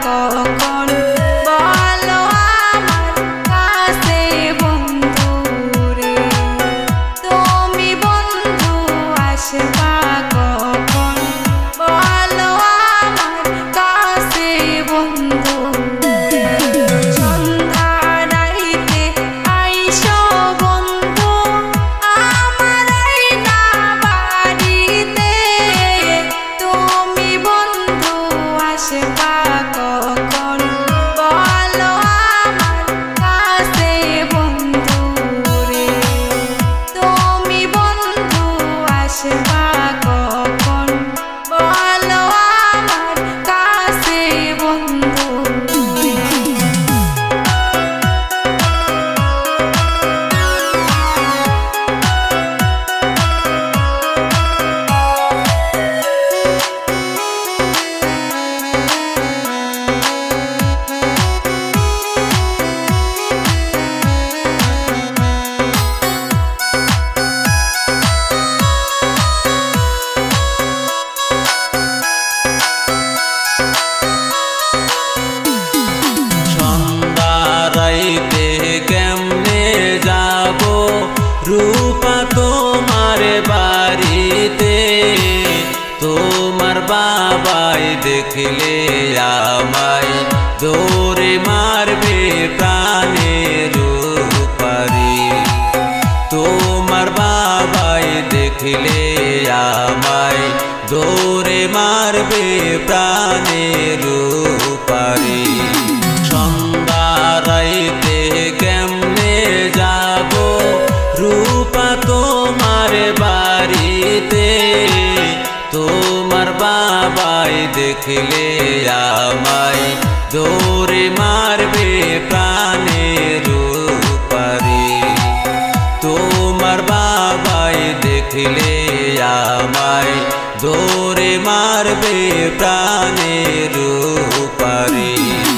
go, call. তোমার বাড়িতে, তোমার বাবাই দেখলে আমায় দৌড়ে মারবে প্রাণের পারি তোমার বাবাই দেখলে আমায় দৌড়ে মারবে প্রাণে বাবাই দেখলে আমাই দৌড়ে মারবে প্রাণের পারে তোমার বাবাই দেখলে আমায় দৌড়ে মারবে প্রাণের পারি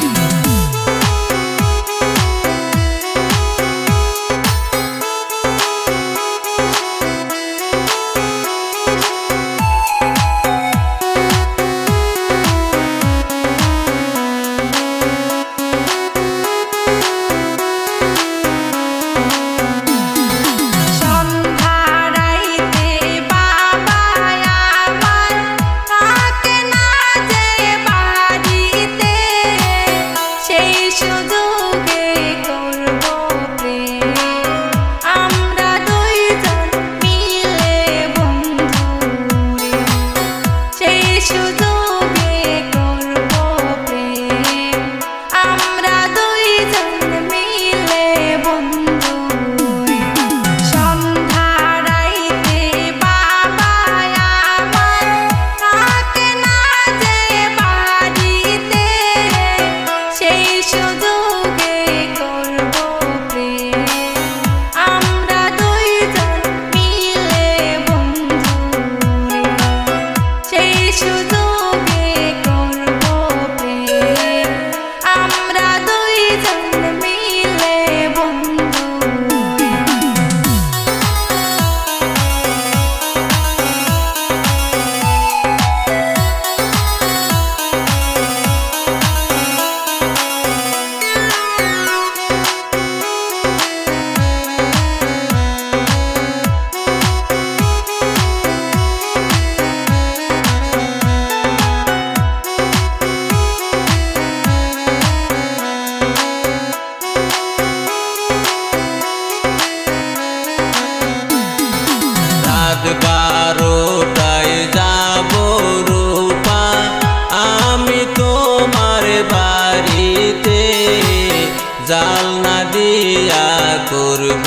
বারোটায় যাব রূপা। আমি তোমার বাড়িতে জাল না দিয়া করব